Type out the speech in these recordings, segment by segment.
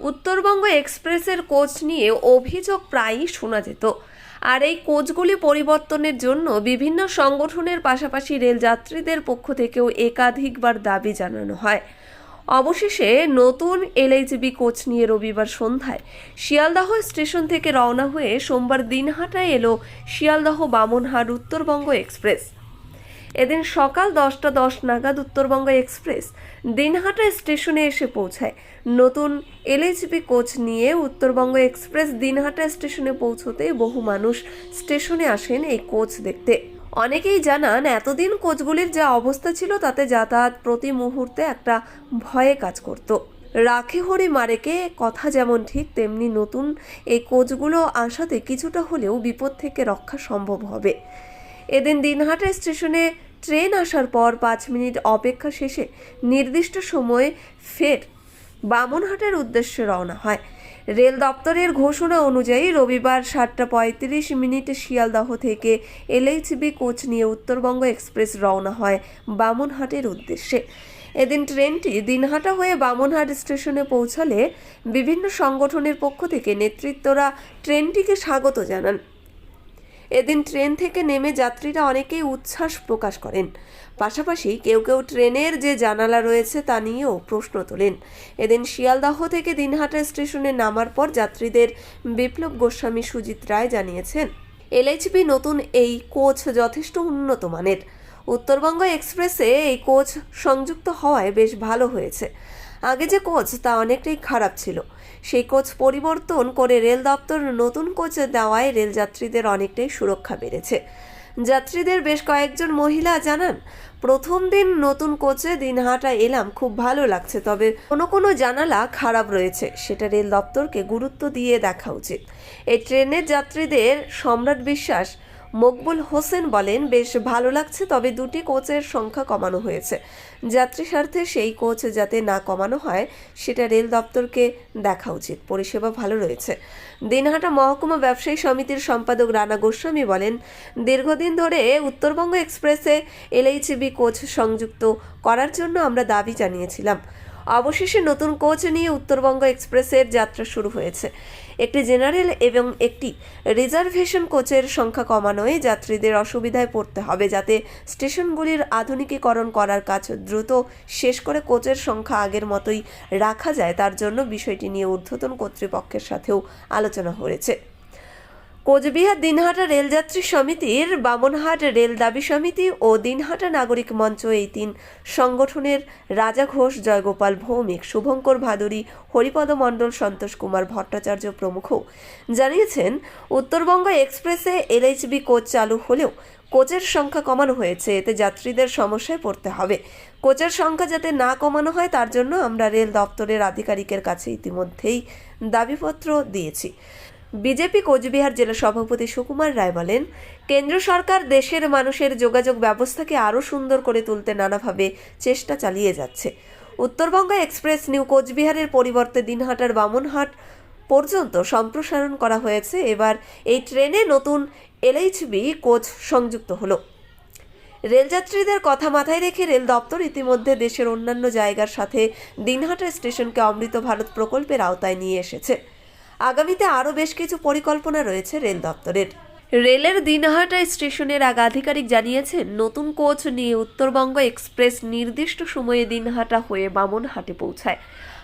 উত্তরবঙ্গ এক্সপ্রেসের কোচ নিয়ে অভিযোগ প্রায়ই শোনা যেত। আর এই কোচগুলি পরিবর্তনের জন্য বিভিন্ন সংগঠনের পাশাপাশি রেলযাত্রীদের পক্ষ থেকেও একাধিকবার দাবি জানানো হয়। অবশেষে নতুন এলএইচবি কোচ নিয়ে রবিবার সন্ধ্যায় শিয়ালদাহ স্টেশন থেকে রওনা হয়ে সোমবার দিনহাটায় এলো শিয়ালদাহ বামনহাট উত্তরবঙ্গ এক্সপ্রেস। এদিন সকাল দশটা দশ নাগাদ উত্তরবঙ্গ এক্সপ্রেস দিনহাটা স্টেশনে এসে পৌঁছায়। নতুন এলএইচবি কোচ নিয়ে উত্তরবঙ্গ এক্সপ্রেস দিনহাটা স্টেশনে পৌঁছতে বহু মানুষ স্টেশনে আসেন এই কোচ দেখতে। অনেকেই জানান, এতদিন কোচগুলির যা অবস্থা ছিল তাতে যাতায়াত প্রতি মুহূর্তে একটা ভয়ে কাজ করত। রাখে হরি মারেকে কথা যেমন ঠিক, তেমনি নতুন এই কোচগুলো আসাতে কিছুটা হলেও বিপদ থেকে রক্ষা সম্ভব হবে। এদিন দিনহাটা স্টেশনে ট্রেন আসার পর পাঁচ মিনিট অপেক্ষা শেষে নির্দিষ্ট সময়ে ফের বামনহাটের উদ্দেশ্যে রওনা হয়। রেল দপ্তরের ঘোষণা অনুযায়ী রবিবার সাতটা পঁয়ত্রিশ মিনিটে শিয়ালদহ থেকে এলএইচবি কোচ নিয়ে উত্তরবঙ্গ এক্সপ্রেস রওনা হয় বামনহাটের উদ্দেশ্যে। এদিন ট্রেনটি দিনহাটা হয়ে বামনহাট স্টেশনে পৌঁছালে বিভিন্ন সংগঠনের পক্ষ থেকে নেতৃত্বরা ট্রেনটিকে স্বাগত জানান। এদিন ট্রেন থেকে নেমে যাত্রীরা অনেকেই উচ্ছ্বাস প্রকাশ করেন। পাশাপাশি কেউ কেউ ট্রেনের যে জানালা রয়েছে তা নিয়েও প্রশ্ন তোলেন। এদিন শিয়ালদাহ থেকে দিনহাটা স্টেশনে নামার পর যাত্রীদের বিপ্লব গোস্বামী সুজিত রায় জানিয়েছেন, এলএইচবি নতুন এই কোচ যথেষ্ট উন্নত মানের। উত্তরবঙ্গ এক্সপ্রেসে এই কোচ সংযুক্ত হওয়ায় বেশ ভালো হয়েছে। আগে যে কোচ তা অনেকটাই খারাপ ছিল। সেই কোচ পরিবর্তন করে রেল দপ্তর নতুন কোচ দেওয়ায় রেলযাত্রীদের অনেকটাই সুরক্ষা বেড়েছে। যাত্রীদের বেশ কয়েকজন মহিলা জানান, প্রথম দিন নতুন কোচে দিনহাটা এলাম, খুব ভালো লাগছে, তবে কোনো কোনো জানালা খারাপ রয়েছে, সেটা রেল দপ্তরকে গুরুত্ব দিয়ে দেখা উচিত। এই ট্রেনের যাত্রীদের সম্রাট বিশ্বাস মকবুল হোসেন বলেন, বেশ ভালো লাগছে, তবে দুটি কোচের সংখ্যা কমানো হয়েছে। যাত্রী স্বার্থে সেই কোচ যাতে না কমানো হয়, সেটা রেল দপ্তরকে দেখা উচিত। পরিষেবা ভালো রয়েছে। দিনহাটা মহকুমা ব্যবসায়ী সমিতির সম্পাদক রানা গোস্বামী বলেন, দীর্ঘদিন ধরে উত্তরবঙ্গ এক্সপ্রেসে এলএইচবি কোচ সংযুক্ত করার জন্য আমরা দাবি জানিয়েছিলাম। অবশেষে নতুন কোচ নিয়ে উত্তরবঙ্গ এক্সপ্রেসের যাত্রা শুরু হয়েছে। একটি জেনারেল এবং একটি রিজার্ভেশন কোচের সংখ্যা কমানোয় যাত্রীদের অসুবিধায় পড়তে হবে, যাতে স্টেশনগুলির আধুনিকীকরণ করার কাজ দ্রুত শেষ করে কোচের সংখ্যা আগের মতোই রাখা যায়। তার জন্য বিষয়টি নিয়ে ঊর্ধ্বতন কর্তৃপক্ষের সাথেও আলোচনা হয়েছে। কোচবিহার দিনহাটা রেলযাত্রী সমিতির বামনহাট রেল দাবি সমিতি ও দিনহাটা নাগরিক মঞ্চ এই তিন সংগঠনের রাজা ঘোষ, জয়গোপাল ভৌমিক, শুভঙ্কর ভাদুরী, হরিপদ মণ্ডল, সন্তোষ কুমার ভট্টাচার্য প্রমুখ জানিয়েছেন, উত্তরবঙ্গ এক্সপ্রেসে এলএইচবি কোচ চালু হলেও কোচের সংখ্যা কমানো হয়েছে, এতে যাত্রীদের সমস্যায় পড়তে হবে। কোচের সংখ্যা যাতে না কমানো হয়, তার জন্য আমরা রেল দপ্তরের আধিকারিকের কাছে ইতিমধ্যেই দাবিপত্র দিয়েছি। বিজেপি কোচবিহার জেলা সভাপতি সুকুমার রায় বলেন, কেন্দ্র সরকার দেশের মানুষের যোগাযোগ ব্যবস্থাকে আরও সুন্দর করে তুলতে নানাভাবে চেষ্টা চালিয়ে যাচ্ছে। উত্তরবঙ্গ এক্সপ্রেস নিউ কোচবিহারের পরিবর্তে দিনহাটার বামনহাট পর্যন্ত সম্প্রসারণ করা হয়েছে। এবার এই ট্রেনে নতুন এলএইচবি কোচ সংযুক্ত হলো। রেলযাত্রীদের কথা মাথায় রেখে রেল দপ্তর ইতিমধ্যে দেশের অন্যান্য জায়গার সাথে দিনহাটা স্টেশনকে অমৃত ভারত প্রকল্পের আওতায় নিয়ে এসেছে। আগামীতে আরও বেশ কিছু পরিকল্পনা রয়েছে রেল দপ্তরের। রেলের দিনহাটা স্টেশনের এক আধিকারিক জানিয়েছেন, নতুন কোচ নিয়ে উত্তরবঙ্গ এক্সপ্রেস নির্দিষ্ট সময়ে দিনহাটা হয়ে বামনহাটে পৌঁছায়।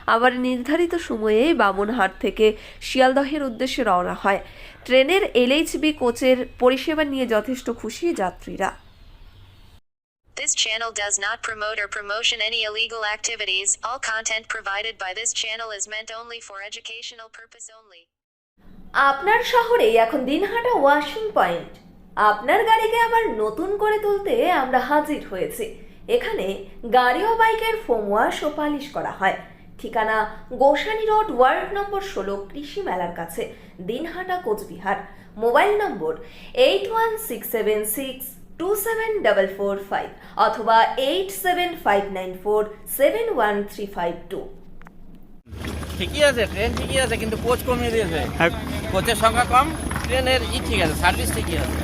আবার নির্ধারিত সময়ে বামনহাট থেকে শিয়ালদহের উদ্দেশ্যে রওনা হয়। ট্রেনের এলএইচবি কোচের পরিষেবা নিয়ে যথেষ্ট খুশি যাত্রীরা। This channel does not promote or promotion any illegal activities. All content provided by this channel is meant only for educational purpose only. আপনার শহরেই এখন দিনহাটা ওয়াশিং পয়েন্ট আপনার গাড়িকে আবার নতুন করে তুলতে আমরা হাজির হয়েছি এখানে গাড়ি ও বাইকের ফোম ওয়াশ ও পালিশ করা হয় ঠিকানা গোসানি রোড, ওয়ার্ড নম্বর ষোলো, কৃষি মেলার কাছে, Dinhata Cooch Behar mobile number eight one six seven six two seven double four five অথবা eight seven five nine four seven one three five two ঠিকই আছে ট্রেন ঠিকই আছে কিন্তু কোচ কমিয়ে দিয়েছে। কোচের সংখ্যা কম ট্রেনের ই ঠিক আছে সার্ভিস ঠিকই আছে।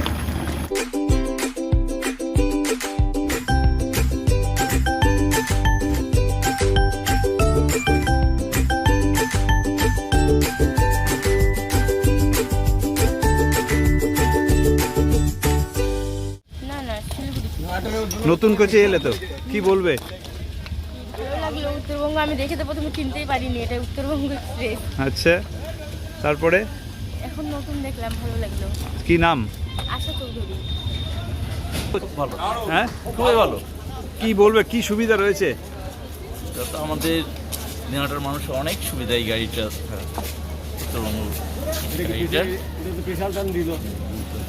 নতুন কোচে এলে তো কি বলবে? ভালো লাগল উত্তরবঙ্গ আমি দেখে তো প্রথমে চিনতেই পারিনি এটা উত্তরবঙ্গ এক্সপ্রেস। আচ্ছা তারপরে? এখন নতুন দেখলাম ভালো লাগল। কি নাম? আশা চৌধুরী। ভালো। হ্যাঁ? খুবই ভালো। কি বলবে কি সুবিধা রয়েছে? যাতে আমাদের দিনাটার মানুষের অনেক সুবিধা এই গাড়িটা উত্তরবঙ্গ গাড়িটা।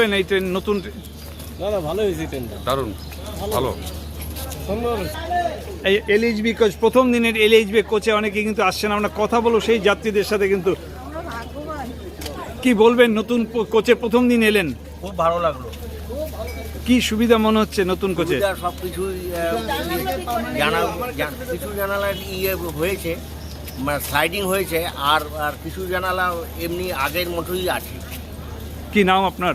বলবেন এই ট্রেন নতুন এই এলএইচবি কোচ প্রথম দিনের এলএইচবি কোচে অনেকে কিন্তু আসছে না আমরা কথা বলব সেই যাত্রীদের সাথে কিন্তু। কি বলবেন? নতুন কোচে প্রথম দিন এলেন। খুব ভালো লাগল। কি সুবিধা মনে হচ্ছে নতুন কোচে সব কিছু জানা কিছু জানালা ইয়ে হয়েছে স্লাইডিং হয়েছে আর আর কিছু জানালা এমনি আগের মতোই আছে। কি নাম আপনার?